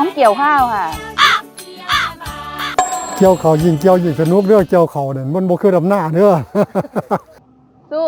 ร้อมเกี่ยวข้าวค่ะ เกี่ยวเขายิงเกี่ยวยิงสนุกเด้อเกี่ยวเขาเนี่ยมันบ่คือดำหน้าเด้อสู้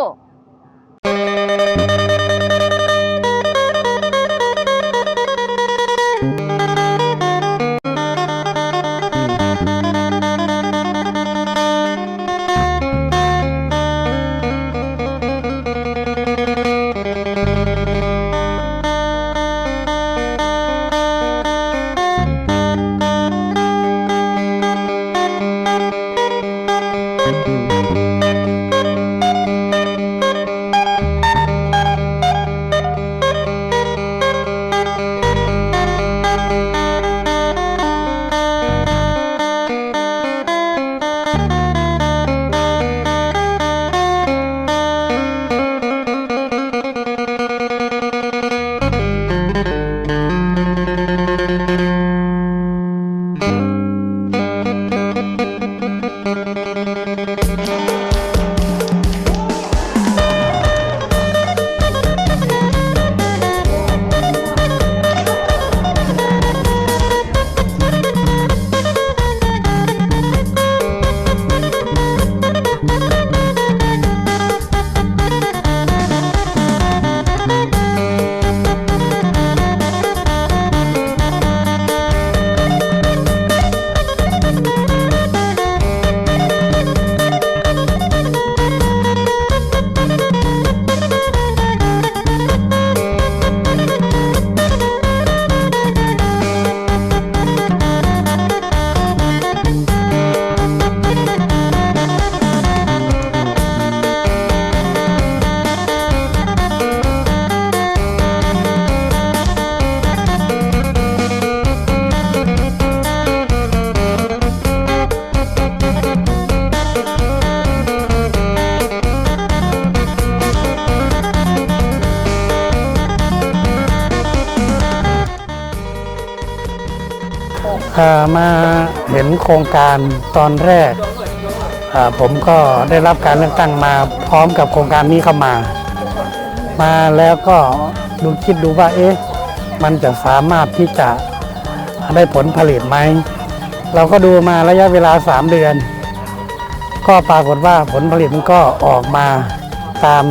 อ่า มาเห็นโครงการตอนแรก ผมก็ได้รับการเลือกตั้งมาพร้อมกับโครงการนี้เข้ามา มาแล้วก็ดูคิดดูว่าเอ๊ะมันจะสามารถที่จะได้ผลผลิตไหม เราก็ดูมาระยะเวลา 3 เดือน ก็ปรากฏว่าผลผลิตมันก็ออกมาตาม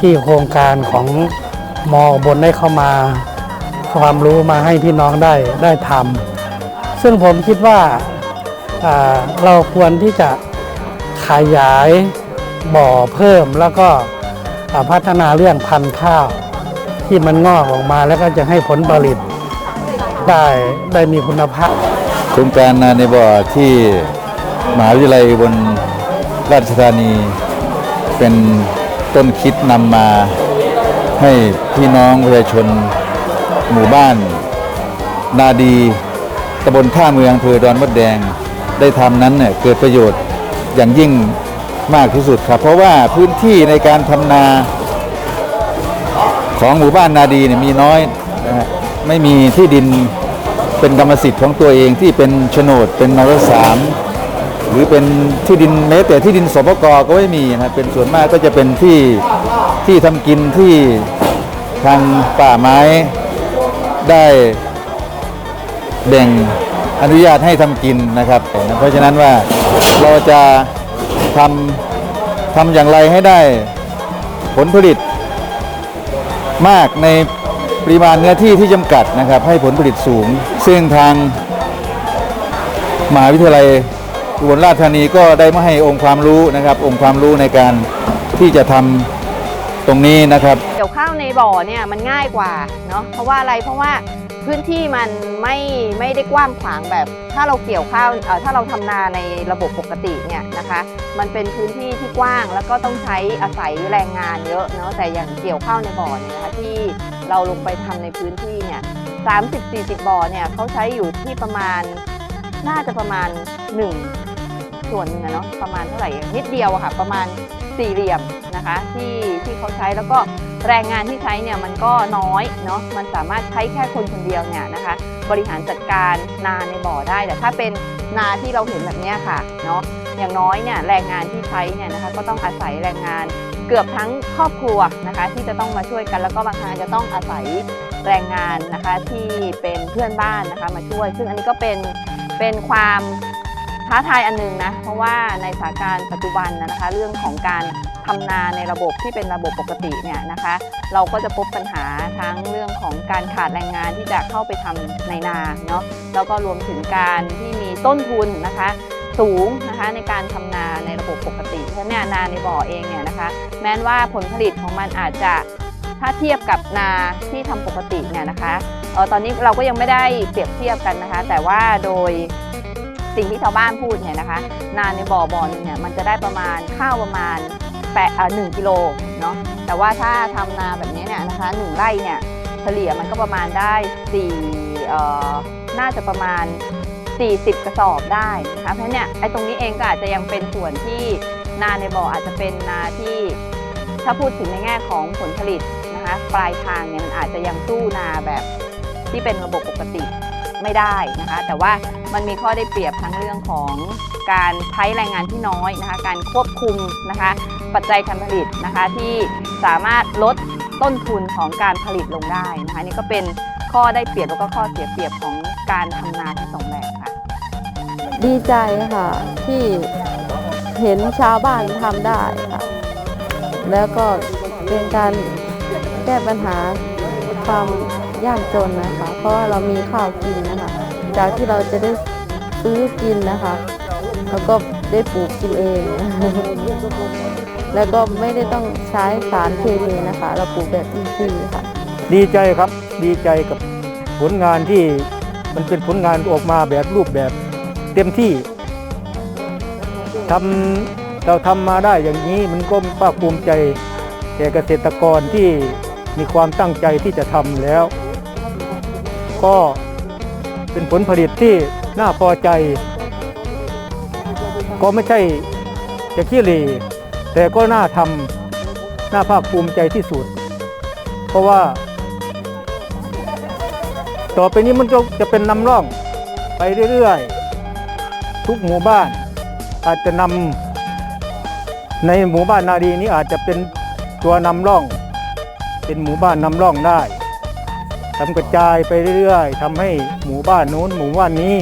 ที่โครงการของมอบนได้เข้ามา ความรู้มาให้พี่น้องได้ได้ทำ ซึ่งผมคิดว่าเราควรที่จะขยายบ่อเพิ่มแล้วก็พัฒนาเรื่องพันธุ์ข้าว ที่มันงอกออกมาแล้วก็จะให้ผลผลิตได้ได้มีคุณภาพโครงการนาในบ่อที่มหาวิทยาลัยบนราชธานี เป็นต้นคิดนำมาให้พี่น้องประชาชนหมู่บ้าน นาดี ตำบลท่าเมืองอำเภอดอนมดแดงได้ทำนั้นเนี่ยเกิดประโยชน์อย่างยิ่งมากที่สุดครับ เพราะว่าพื้นที่ในการทำนาของหมู่บ้านนาดีเนี่ยมีน้อยนะฮะไม่มีที่ดินเป็นกรรมสิทธิ์ของตัวเองที่เป็นโฉนดเป็นนรสามหรือเป็นที่ดินแม้แต่ที่ดินสปกก็ไม่มีนะเป็นส่วนมากก็จะเป็นที่ที่ทำกินที่ทางป่าไม้ได้ แบ่งอนุญาตให้ทำกินนะครับ เพราะฉะนั้นว่าเราจะทำทำอย่างไรให้ได้ผลผลิตมากในปริมาณเนื้อที่ที่จำกัดนะครับ ให้ผลผลิตสูง ซึ่งทางมหาวิทยาลัยอุบลราชธานีก็ได้มาให้องค์ความรู้นะครับ องค์ความรู้ในการที่จะทำตรงนี้นะครับ เกี่ยวข้าวในบ่อเนี่ยมันง่ายกว่าเนาะเพราะว่าอะไรเพราะว่า พื้นที่มันไม่ไม่ได้กว้างขวางแบบ ถ้าเราเกี่ยวข้าวเอ่อถ้าเราทำนาในระบบปกติเนี่ยนะคะ มันเป็นพื้นที่ที่กว้างแล้วก็ต้องใช้อาศัยแรงงานเยอะเนาะแต่อย่างเกี่ยวข้าวในบ่อเนี่ยนะคะที่เราลงไปทำในพื้นที่เนี่ย30-40บ่อเนี่ยเขาใช้อยู่ที่ประมาณน่าจะประมาณ1ส่วนหนึ่งอะเนาะประมาณเท่าไหร่นิดเดียวค่ะ ประมาณสี่เหลี่ยมนะคะที่ที่เขาใช้แล้วก็ แรงงานที่ใช้เนี่ยมันก็น้อยเนาะมันสามารถใช้แค่คนคนเดียวเนี่ยนะคะ บริหารจัดการนาในบ่อได้ แต่ถ้าเป็นนาที่เราเห็นแบบนี้ค่ะเนาะอย่างน้อยเนี่ยแรงงานที่ใช้เนี่ยนะคะก็ต้องอาศัยแรงงานเกือบทั้งครอบครัวนะคะ ที่จะต้องมาช่วยกันแล้วก็บางครั้งจะต้องอาศัยแรงงานนะคะที่เป็นเพื่อนบ้านนะคะมาช่วย ซึ่งอันนี้ก็เป็นเป็นความท้าทายอันหนึงนะเพราะว่าในสถานการณ์ปัจจุบันนะคะ เรื่องของการ ทำนาในระบบที่เป็นระบบปกติเนี่ยนะคะ เราก็จะพบปัญหาทั้งเรื่องของการขาดแรงงานที่จะเข้าไปทำในนาเนาะแล้วก็รวมถึงการที่มีต้นทุนนะคะสูงนะคะในการทำนาในระบบปกติเพราะเนี่ยนาในบ่อเองเนี่ยนะคะ แม้ว่าผลผลิตของมันอาจจะถ้าเทียบกับนาที่ทำปกติเนี่ยนะคะเออตอนนี้เราก็ยังไม่ได้เปรียบเทียบกันนะคะ แต่ว่าโดยสิ่งที่ชาวบ้านพูดเนี่ยนะคะ นาในบ่อบ่อหนึงเนี่ยมันจะได้ประมาณข้าวประมาณ แปดเอ่อหนึ่งกิโลเนาะแต่ว่าถ้าทำนาแบบนี้เนี่ยนะคะหนึ่งไร่เนี่ยเฉลี่ยมันก็ประมาณได้สี่เอ่อน่าจะประมาณ 40 กระสอบได้นะคะเพราะเนี่ยไอ้ตรงนี้เองก็อาจจะยังเป็นส่วนที่นาในบ่ออาจจะเป็นนาที่ถ้าพูดถึงในแง่ของผลผลิตนะคะปลายทางเนี่ยมันอาจจะยังสู้นาแบบที่เป็นระบบปกติไม่ได้นะคะแต่ว่ามันมีข้อได้เปรียบทั้งเรื่องของการใช้แรงงานที่น้อยนะคะการควบคุมนะคะ ปัจจัยการผลิตนะคะที่สามารถลดต้นทุนของการผลิตลงได้นะคะนี่ก็เป็นข้อได้เปรียบแล้วก็ข้อเสียเปรียบของการทำนาทั้งสองแบบค่ะ ดีใจค่ะที่เห็นชาวบ้านทำได้ค่ะ แล้วก็เป็นการแก้ปัญหาความยากจนนะคะ เพราะว่าเรามีข้าวกินนะคะ จากที่เราจะได้ซื้อกินนะคะ แล้วก็ ได้ปลูกกินเอง แล้วก็ไม่ได้ต้องใช้สารเคมีนะคะ เราปลูกแบบอินทรีย์ค่ะ ดีใจครับดีใจกับผลงานที่มันเป็นผลงานออกมาแบบรูปแบบเต็มที่ทำเราทำมาได้อย่างนี้มันก็ภาคภูมิใจแก่เกษตรกรที่มีความตั้งใจที่จะทำแล้ว ก็เป็นผลผลิตที่น่าพอใจ ก็ไม่ใช่จะขี้เหร่แต่ก็น่าทำน่าภาคภูมิใจที่สุด เพราะว่า ต่อไปนี้มันจะเป็นนำร่องไปเรื่อยๆ ทุกหมู่บ้าน อาจจะนำในหมู่บ้านนาดีนี้อาจจะเป็นตัวนำร่อง เป็นหมู่บ้านนำร่องได้ทำกระจายไปเรื่อยๆทำให้หมู่บ้านนู้นหมู่บ้านนี้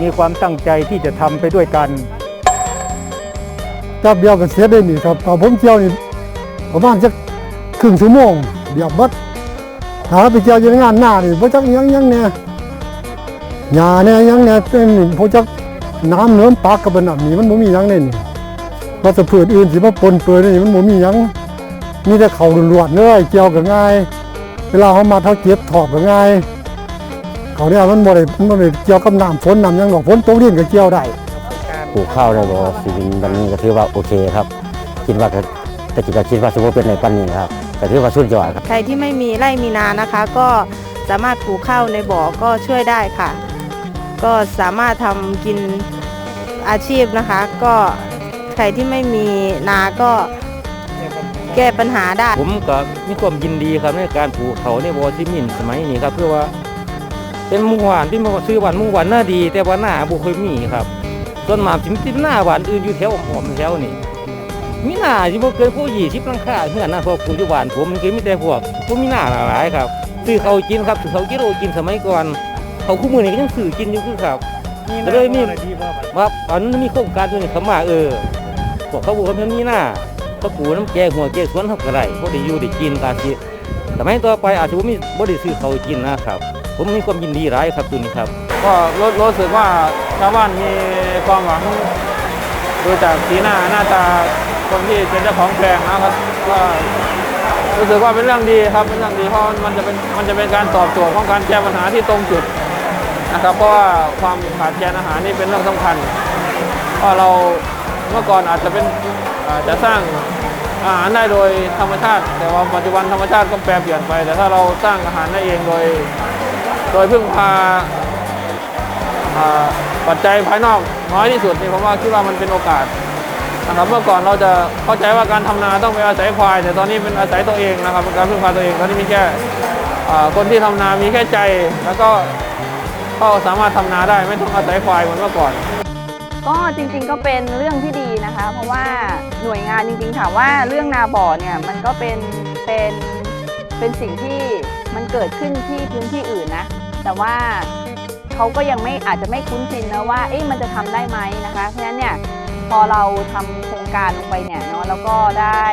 มีความตั้งใจที่จะทำไปด้วยกัน จับเดียวกันเสียได้นี่ครับตอนผมเจียวนี่ประมาณสักครึ่งชั่วโมงเดียวบัดหาไปเจียวอยู่ในงานหน้านี่บ่จักยังยังเนี่ยหญ้าเนี่ยยังเนี่ยเป็นนี่บ่จักน้ำเนื้อปากกับน้ำนี่มันบ่มียังเลยนี่วัชพืชอื่นสิมาปนเปื้อนนี่มันบ่มียังมีแต่เข่าล้วนๆเลยเจียวก็ง่าย เวลาเขามาเท่าเก็บถอกก็ง่ายเขาเนี่ยมันบ่ได้มันบ่ได้เกี่ยวกับน้ำฝนน้ำยังดอกฝนตกดินก็เกี่ยวได้ ลูกข้าวได้บ่สิบินวันนี้ก็ถือว่าโอเคครับคิดว่าก็แต่กิจก็คิดว่าสมมติเป็นในปันนี้ครับก็ถือว่าสุดยอดครับใครที่ไม่มีไร่มีนานะคะ ก็สามารถปลูกข้าวในบ่อก็ช่วยได้ค่ะ ก็สามารถทำกินอาชีพนะคะ ก็ใครที่ไม่มีนาก็แก้ปัญหาได้ผมก็มีความยินดีครับในการปลูกเขาในบอซิมินสมัยนี้ครับเพื่อว่าเป็นหมู่หวานที่มาซื้อหวานหมู่หวานหน้าดี แต่ว่าหน้าบุเคยมีครับ ส่วนมากสิมติหน้าหวานอื่นอยู่แถวหอมๆแถวนี่มีหน้าที่บ่เกินผู้ยี่สิบลังค่าเพื่อนนะพวกปลูกอยู่หวานผมมันก็มีแต่พวกพวกมีหน้าหลายครับซื้อเขาวกินครับซื้อเขาวกิโลกินสมัยก่อนเขาคู่มือนี่ก็ยังซื้อกินอยู่คือครับก็เลยมีว่าตอนนั้นมีโครงการตัวนี้เข้ามาเออพวกเขาบอกว่ามันมีหน้าก็ปูน้ำแกงหัวแกงสวนเขาก็ได้พวกได้อยู่ได้กินกาสิแต่ไม่ต่อไปอาจจะบ่มีบ่ได้ซื้อเขาวกินนะครับ ผมมีความยินดีร้ายครับตัวนี้ครับ ก็รู้รู้สึกว่า ชาวบ้านมีความหวังดูจากสีหน้าหน้าตาคนที่เป็นเจ้าของแปลงนะครับก็รู้สึกว่าเป็นเรื่องดีครับเป็นเรื่องดีเพราะมันจะเป็นมันจะเป็นการตอบโจทย์ของการแก้ปัญหาที่ตรงจุดนะครับ เพราะว่าความขาดแคลนอาหารนี่เป็นเรื่องสำคัญเพราะเราเมื่อก่อนอาจจะเป็นอาจจะสร้างอาหารได้โดยธรรมชาติ แต่ว่าปัจจุบันธรรมชาติก็แปรเปลี่ยนไป แต่ถ้าเราสร้างอาหารได้เองโดย โดยพึ่งพา ปัจจัยภายนอกน้อยที่สุดนี่ผมว่าคิดว่ามันเป็นโอกาสนะครับเมื่อก่อนเราจะเข้าใจว่าการทำนาต้องไปอาศัยควาย แต่ตอนนี้เป็นอาศัยตัวเองนะครับเป็นการพึ่งพาตัวเองตอนนี้มีแค่คนที่ทำนามีแค่ใจแล้วก็ก็สามารถทำนาได้ไม่ต้องอาศัยควายเหมือนเมื่อก่อน ก็จริงๆก็เป็นเรื่องที่ดีนะคะ เพราะว่าหน่วยงานจริงๆถามว่าเรื่องนาบ่อเนี่ยมันก็เป็นเป็นเป็นสิ่งที่มันเกิดขึ้นที่พื้นที่อื่นนะ แต่ว่า เขาก็ยังไม่อาจจะไม่คุ้นชินนะว่าเอ๊ะมันจะทำได้ไหมนะคะเพราะฉะนั้นเนี่ยพอเราทำโครงการลงไปเนี่ยเนาะแล้วก็ได้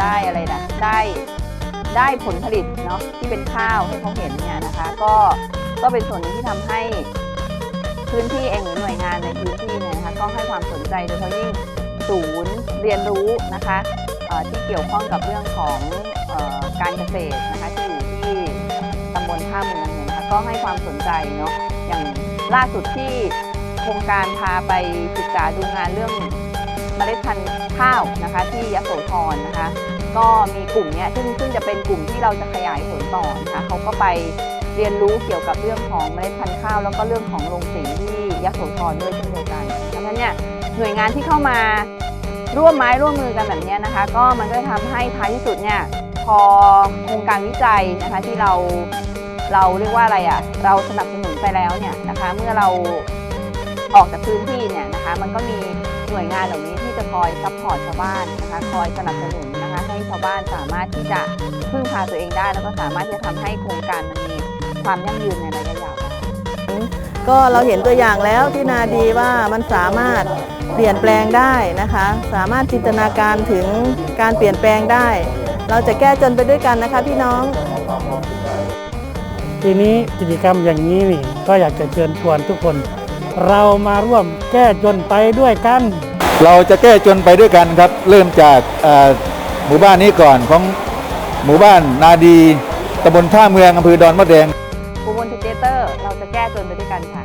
ได้อะไรนะได้ได้ผลผลิตเนาะที่เป็นข้าวให้เขาเห็นเนี่ยนะคะ ก็ก็เป็นส่วนนึงที่ทำให้พื้นที่เองหรือหน่วยงานในพื้นที่เนี่ยนะคะก็ให้ความสนใจโดยเฉพาะยิ่งศูนย์เรียนรู้นะคะที่เกี่ยวข้องกับเรื่องของออการเกษตรนะคะที่อยู่ที่ตำบลท่าเมืองเนี่ยนะคะก็ให้ความสนใจเนาะ อย่างล่าสุดที่โครงการพาไปศึกษาดูงานเรื่องเมล็ดพันธุ์ข้าวนะคะ ที่ยโสธรนะคะ ก็มีกลุ่มเนี้ยซึ่งซึ่งจะเป็นกลุ่มที่เราจะขยายผลต่อนะคะเขาก็ไปเรียนรู้เกี่ยวกับเรื่องของเมล็ดพันธุ์ข้าว แล้วก็เรื่องของโรงสีที่ยโสธรด้วยเช่นเดียวกันดังนั้นเนี่ยหน่วยงานที่เข้ามาร่วมไม้ร่วมมือกันแบบนี้นะคะ ก็มันก็จะทำให้ท้ายที่สุดเนี่ยพอโครงการวิจัยนะคะที่เราเราเรียกว่าอะไรอะ่ะเราสนับสนุน ไปแล้วเนี่ยนะคะเมื่อเราออกจากพื้นที่เนี่ยนะคะมันก็มีหน่วยงานเหล่านี้ที่จะคอยซัพพอร์ตชาวบ้านนะคะคอยสนับสนุนนะคะให้ชาวบ้านสามารถที่จะพึ่งพาตัวเองได้ แล้วก็สามารถที่จะทำให้โครงการมันมีความยั่งยืนในระยะยาวก็เราเห็นตัวอย่างแล้วที่นาดีว่ามันสามารถเปลี่ยนแปลงได้นะคะ สามารถจินตนาการถึงการเปลี่ยนแปลงได้ เราจะแก้จนไปด้วยกันนะคะพี่น้อง ทีนี้กิจกรรมอย่างนี้นี่ก็อยากจะเชิญชวนทุกคน เรามาร่วมแก้จนไปด้วยกัน เราจะแก้จนไปด้วยกันครับ เริ่มจากเอ่อหมู่บ้านนี้ก่อนของหมู่บ้านนาดีตำบลท่าเมืองอำเภอดอนมะแดงปูบนทูเกเตอร์ เราจะแก้จนไปด้วยกันค่ะ